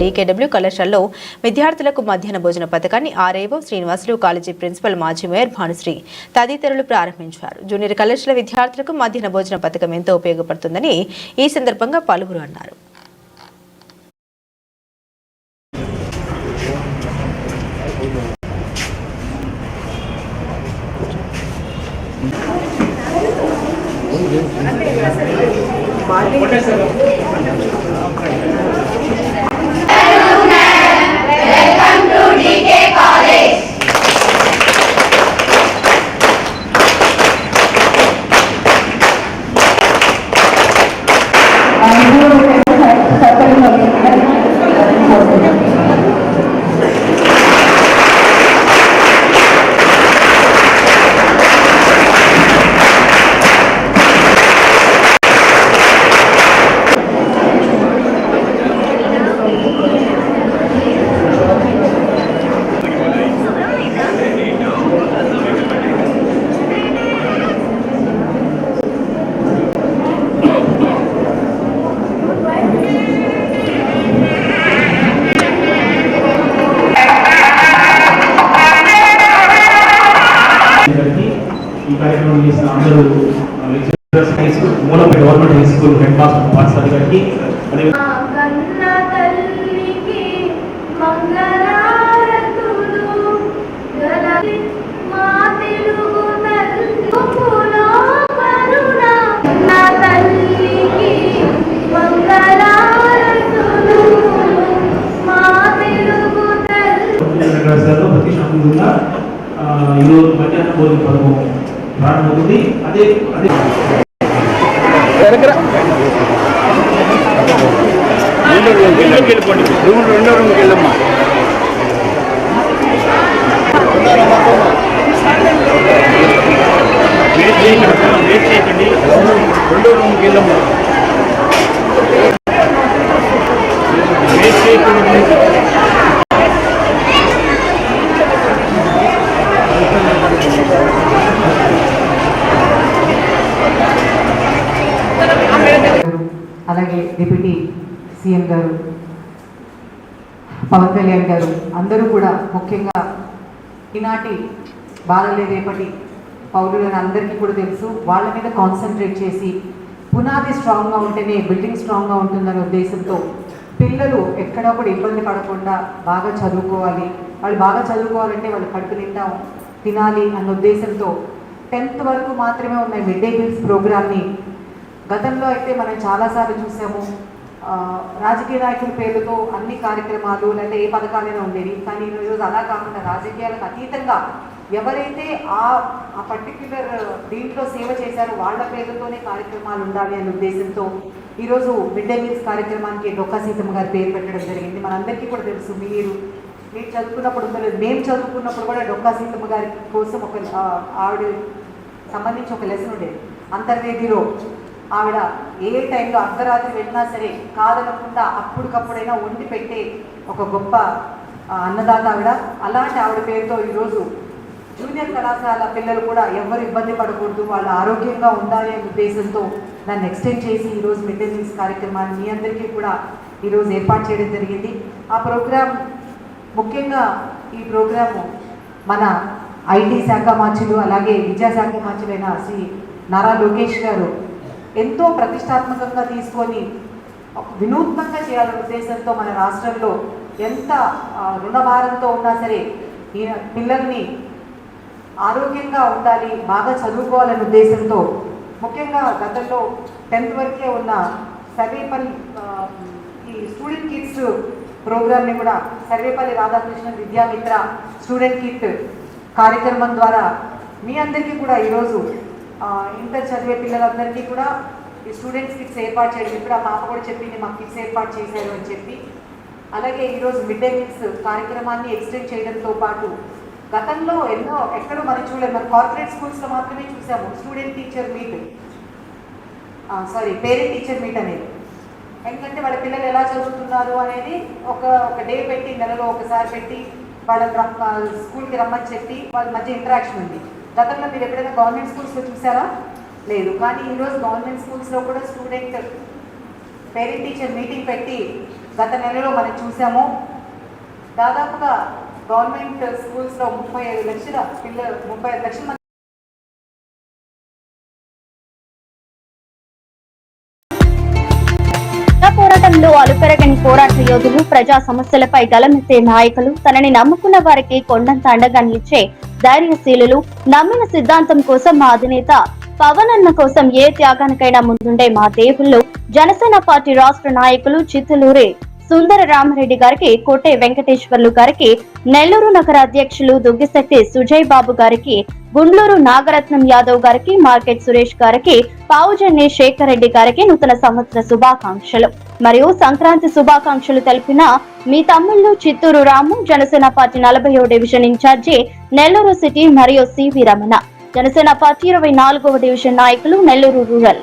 DKW కళాశాలలో విద్యార్థులకు మధ్యాహ్న భోజన పథకాన్ని ఆర్ఏఓ శ్రీనివాసులు కాలేజీ ప్రిన్సిపల్ మాజీ మేయర్ భానుశ్రీ తదితరులు ప్రారంభించారు. జూనియర్ కళాశాల విద్యార్థులకు మధ్యాహ్న భోజన పథకం ఎంతో ఉపయోగపడుతుందని ఈ సందర్భంగా పలువురు అన్నారు. ఈ కార్యక్రమం చేసిన అందరూ lecturers high school Mulapeta government high school head master పాఠశాల గారికి అదే இருக்கிற ரெண்டு கீழே போட்டு డిప్యూటీ సీఎం గారు పవన్ కళ్యాణ్ గారు అందరూ కూడా ముఖ్యంగా ఈనాటి బాలలే రేపటి పౌరులని అందరికీ కూడా తెలుసు వాళ్ళ మీద కాన్సన్ట్రేట్ చేసి పునాది స్ట్రాంగ్గా ఉంటేనే బిల్డింగ్ స్ట్రాంగ్గా ఉంటుందనే ఉద్దేశంతో పిల్లలు ఎక్కడో కూడా ఇబ్బంది పడకుండా బాగా చదువుకోవాలి. వాళ్ళు బాగా చదువుకోవాలంటే వాళ్ళు కడుపు నిండా తినాలి అన్న ఉద్దేశంతో టెన్త్ వరకు మాత్రమే ఉన్న మిడ్ డే మీల్స్ ప్రోగ్రామ్ని గతంలో అయితే మనం చాలాసార్లు చూసాము రాజకీయ నాయకుల పేరుతో అన్ని కార్యక్రమాలు లేదా ఏ పథకాలైనా ఉండేవి. కానీ ఈరోజు అలా కాకుండా రాజకీయాలకు అతీతంగా ఎవరైతే ఆ ఆ పర్టిక్యులర్ దీంట్లో సేవ చేశారో వాళ్ళ పేరుతోనే కార్యక్రమాలు ఉండాలి అనే ఉద్దేశంతో ఈరోజు మిడ్ డే మీల్స్ కార్యక్రమానికి డొక్కా సీతమ్మ గారి పేరు పెట్టడం జరిగింది. మనందరికీ కూడా తెలుసు మీరు మీరు చదువుకున్నప్పుడు మేము చదువుకున్నప్పుడు కూడా డొక్కా సీతమ్మ గారి కోసం ఒక ఆవిడ సంబంధించి ఒక లెసన్ ఉండేది. అంతర్వేదిలో ఆవిడ ఏ టైంలో అర్ధరాత్రి వెళ్ళినా సరే కాదనకుండా అప్పటికప్పుడైనా వండి పెట్టే ఒక గొప్ప అన్నదాత ఆవిడ. అలాంటి ఆవిడ పేరుతో ఈరోజు జూనియర్ కళాశాల పిల్లలు కూడా ఎవరు ఇబ్బంది పడకూడదు వాళ్ళు ఆరోగ్యంగా ఉండాలి అనే ఉద్దేశంతో దాన్ని ఎక్స్టెండ్ చేసి ఈరోజు మిడ్ డే మీల్స్ కార్యక్రమాన్ని మీ అందరికీ కూడా ఈరోజు ఏర్పాటు చేయడం జరిగింది. ఆ ప్రోగ్రాం ముఖ్యంగా ఈ ప్రోగ్రాము మన ఐటీ శాఖ మంత్రులు అలాగే విద్యాశాఖ మంత్రులైన శ్రీ నారా లోకేష్ గారు ఎంతో ప్రతిష్టాత్మకంగా తీసుకొని వినూత్నంగా చేయాలనే ఉద్దేశంతో మన రాష్ట్రంలో ఎంత రుణభారంతో ఉన్నా సరే ఈ పిల్లల్ని ఆరోగ్యంగా ఉండాలి బాగా చదువుకోవాలనే ఉద్దేశంతో ముఖ్యంగా గతంలో టెన్త్ వరకే ఉన్న సర్వేపల్లి ఈ స్టూడెంట్ కిట్స్ ప్రోగ్రామ్ని కూడా సర్వేపల్లి రాధాకృష్ణ విద్యామిత్ర స్టూడెంట్ కిట్ కార్యక్రమం ద్వారా మీ అందరికీ కూడా ఈరోజు ఇంటర్ చదివే పిల్లలందరికీ కూడా ఈ స్టూడెంట్స్ కిట్స్ ఏర్పాటు చేయడం. ఇప్పుడు ఆ పాప కూడా చెప్పింది మాకు కిట్స్ ఏర్పాటు చేశారు అని చెప్పి. అలాగే ఈరోజు మిడ్ డే మీల్స్ కార్యక్రమాన్ని ఎక్స్టెండ్ చేయడంతో పాటు గతంలో ఎన్నో ఎక్కడో మనం చూడలేదు. మన కార్పొరేట్ స్కూల్స్లో మాత్రమే చూసాము. Student teacher meet sorry parent teacher meet అనేది. ఎందుకంటే వాళ్ళ పిల్లలు ఎలా చదువుతున్నారు అనేది ఒక ఒక డే పెట్టి నెలలో ఒకసారి పెట్టి వాళ్ళకి రమ్మ స్కూల్కి రమ్మని చెప్పి వాళ్ళ మధ్య ఇంటరాక్షన్ ఉంది. గతంలో మీరు ఎప్పుడైనా గవర్నమెంట్ స్కూల్స్లో చూసారా? లేదు. కానీ ఈరోజు గవర్నమెంట్ స్కూల్స్లో కూడా స్టూడెంట్ పేరెంట్ టీచర్ మీటింగ్ పెట్టి గత నెలలో మనం చూసాము. దాదాపుగా గవర్నమెంట్ స్కూల్స్లో ముప్పై ఐదు లక్షల పిల్లలు ముప్పై ఐదు లక్షల మంది అలుపెరగని పోరాట యోధులు ప్రజా సమస్యలపై గలమెత్తే నాయకులు తనని నమ్ముకున్న వారికి కొండంత అండగా నిలిచే ధైర్యశీలులు నమ్మిన సిద్ధాంతం కోసం మా అధినేత పవన్ అన్న కోసం ఏ త్యాగానికైనా ముందుండే మా దేవుళ్ళు జనసేన పార్టీ రాష్ట్ర నాయకులు చిత్తలూరి సుందర రామరెడ్డి గారికి కోటే వెంకటేశ్వర్లు గారికి నెల్లూరు నగర అధ్యక్షులు దుగ్గిశెట్టి సుజయ్ బాబు గారికి గుండ్లూరు నాగరత్నం యాదవ్ గారికి మార్కెట్ సురేష్ గారికి పావుజన్ని శేఖర్ రెడ్డి గారికి నూతన సంవత్సర శుభాకాంక్షలు. మరియు సంక్రాంతి శుభాకాంక్షలు తెలిపిన మీ తమ్ముళ్ళు చిత్తూరు రాము జనసేన పార్టీ నలభై డివిజన్ ఇన్ఛార్జి నెల్లూరు సిటీ మరియు సివి రమణ. జనసేన పార్టీ ఇరవై నాలుగవ డివిజన్ నాయకులు నెల్లూరు రూరల్.